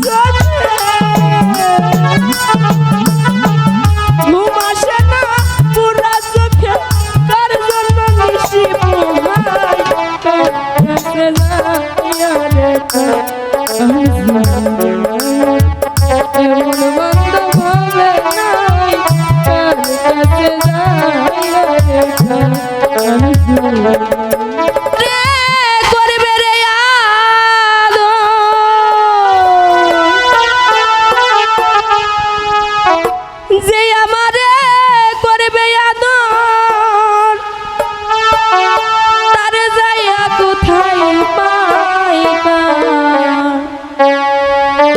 God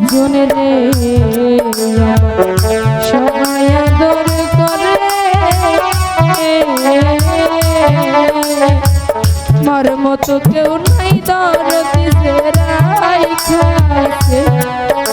স্বজন রে। সবাই আদর করে। মার মতো কেউ নাই দর দিছে রাইখাছে এই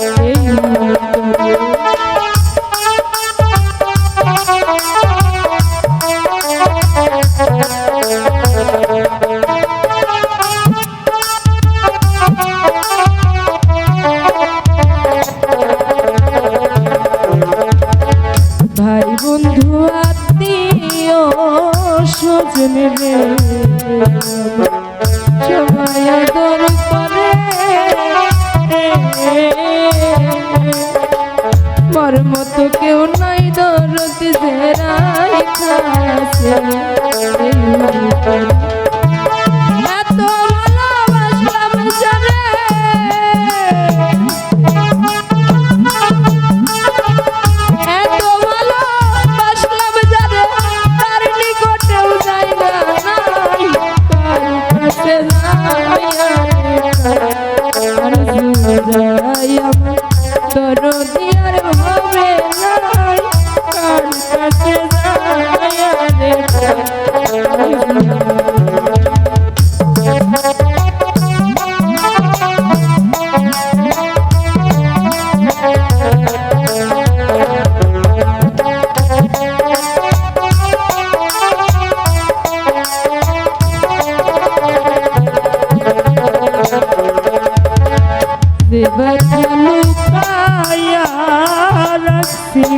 মর মতো কেউ নাই দরদি যে রাইখাছে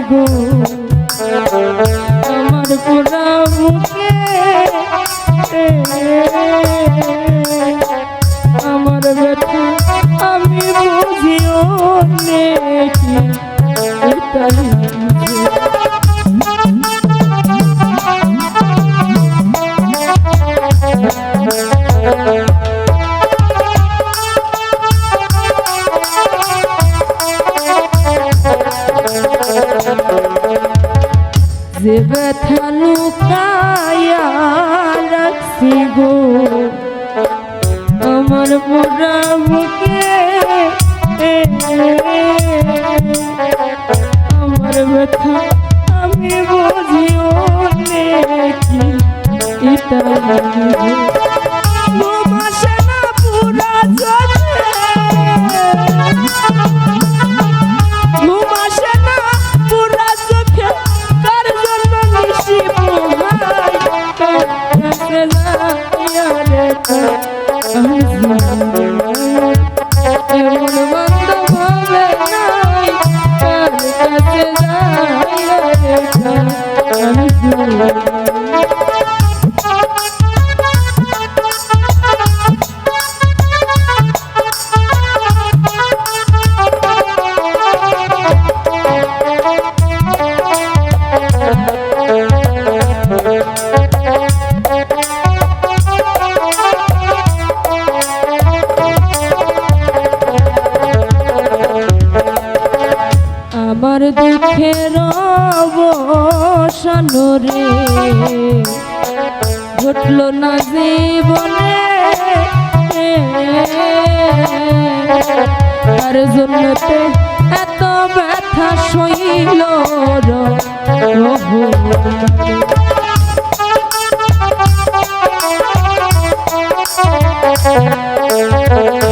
গো আমার পুরা মুখে আমার ব্যথা আমি বুঝিও নেকি এটা নিজে। যে ব্যথা লুকায়া রাখছি গো। আমার মোরা বুকে আমার ব্যথা আমি বুঝিও নে কি বুঝে দুঃখের অবসান রে। ঘটল না জীবনে। তার জন্যতে এত ব্যথা সইল রহমানে।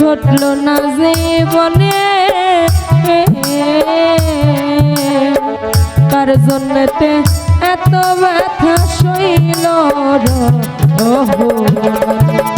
ঘটল না জীবনে কার জন্যতে এত ব্যথা শৈল রহমানে।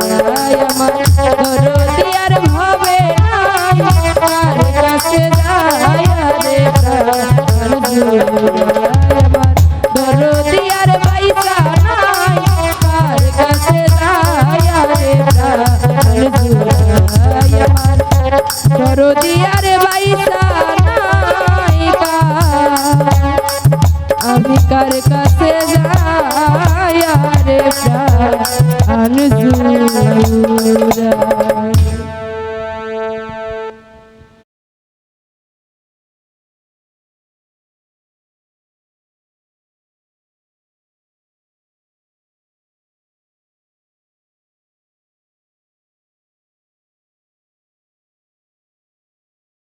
আমি কার কাছে